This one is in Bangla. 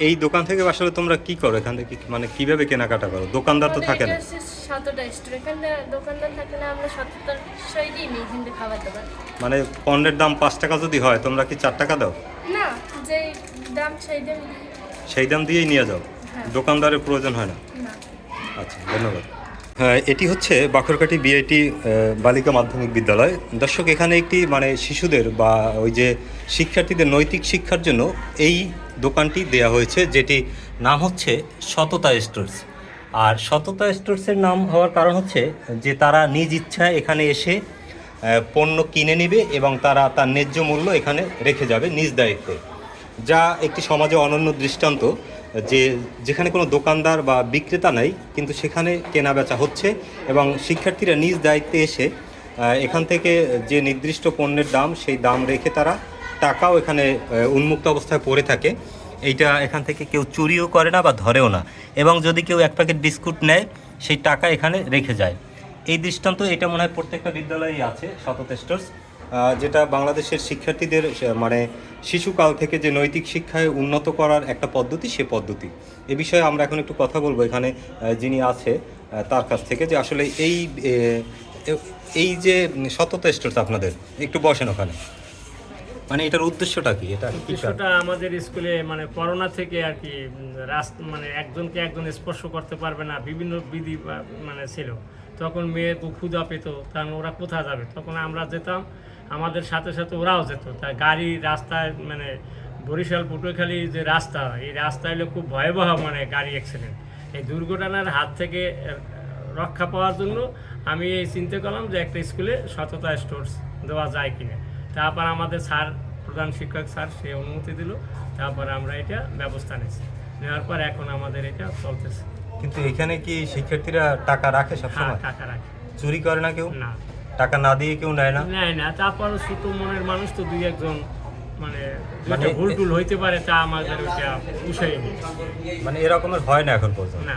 এই দোকান থেকে আসলে তোমরা কি করো? এখান থেকে কি- মানে কীভাবে কেনাকাটা করো? দোকানদার তো থাকে না। সততা স্টোর এখানে দোকানদার থাকে না আমরা সততার সহিতই নিই এখান থেকে খাবার দাবার। মানে পণ্যের দাম পাঁচ টাকা যদি হয় তোমরা কি চার টাকা দাও? না যে দাম সেই দাম সেই দাম দিয়েই নিয়ে যাও? হ্যাঁ। দোকানদারের প্রয়োজন হয় না। আচ্ছা ধন্যবাদ। এটি হচ্ছে বাখরকাটি বিআইটি বালিকা মাধ্যমিক বিদ্যালয়। দর্শক, এখানে একটি মানে শিশুদের বা ওই যে শিক্ষার্থীদের নৈতিক শিক্ষার জন্য এই দোকানটি দেয়া হয়েছে, যেটি নাম হচ্ছে সততা স্টোর্স। আর সততা স্টোর্সের নাম হওয়ার কারণ হচ্ছে যে তারা নিজ ইচ্ছায় এখানে এসে পণ্য কিনে নেবে এবং তারা তার ন্যায্য মূল্য এখানে রেখে যাবে নিজ দায়িত্বে। যা একটি সমাজে অনন্য দৃষ্টান্ত যে যেখানে কোনো দোকানদার বা বিক্রেতা নেই কিন্তু সেখানে কেনা বেচা হচ্ছে এবং শিক্ষার্থীরা নিজ দায়িত্বে এসে এখান থেকে যে নির্দিষ্ট পণ্যের দাম সেই দাম রেখে তারা টাকাও এখানে উন্মুক্ত অবস্থায় পড়ে থাকে। এইটা এখান থেকে কেউ চুরিও করে না বা ধরেও না। এবং যদি কেউ এক প্যাকেট বিস্কুট নেয় সেই টাকা এখানে রেখে যায়। এই দৃষ্টান্ত এটা মনে হয় প্রত্যেকটা বিদ্যালয়েই আছে আহ, যেটা বাংলাদেশের শিক্ষার্থীদের মানে শিশুকাল থেকে যে নৈতিক শিক্ষায় উন্নত করার একটা পদ্ধতি, সে পদ্ধতি। এ বিষয়ে আমরা এখন একটু কথা বলব এখানে যিনি আছে তার কাছ থেকে যে আসলে এই এই যে সততা স্টোর্স আপনাদের, একটু বসেন ওখানে। মানে এটার উদ্দেশ্যটা কি? এটা বিষয়টা আমাদের স্কুলে মানে করোনা থেকে আর কি রাস্তা মানে একজনকে একজন স্পর্শ করতে পারবে না, বিভিন্ন বিধি মানে ছিল। তখন মেয়ে তো ক্ষুধা পেত, কারণ ওরা কোথায় যাবে? তখন আমরা যেতাম, আমাদের সাথে সাথে ওরাও যেত। তাই গাড়ি রাস্তায় মানে বরিশাল পটুয়াখালী যে রাস্তা, এই রাস্তা হলো খুব ভয়াবহ মানে গাড়ি অ্যাক্সিডেন্ট এই দুর্ঘটনার হাত থেকে রক্ষা পাওয়ার জন্য আমি এই চিন্তা করলাম যে একটা স্কুলে সততা স্টোর্স দেওয়া যায় কিনা। তারপর আমাদের স্যার, প্রধান শিক্ষক স্যার, সে অনুমতি দিল। তারপর আমরা এটা ব্যবস্থা নিয়েছি। নেওয়ার পর এখন আমাদের এটা চলতেছে। কিন্তু এখানে কি শিক্ষার্থীরা টাকা রাখে সব সবসময় টাকা রাখে। চুরি করে না কেউ? না। টাকা না দিয়ে কেউ নেয় না? নেয় না। তারপর ছোট মনের মানুষ তো দুই একজন মানে মানে ভুল টুল হইতে পারে তা আমাদের মানে এরকমের হয় না এখন পর্যন্ত? না।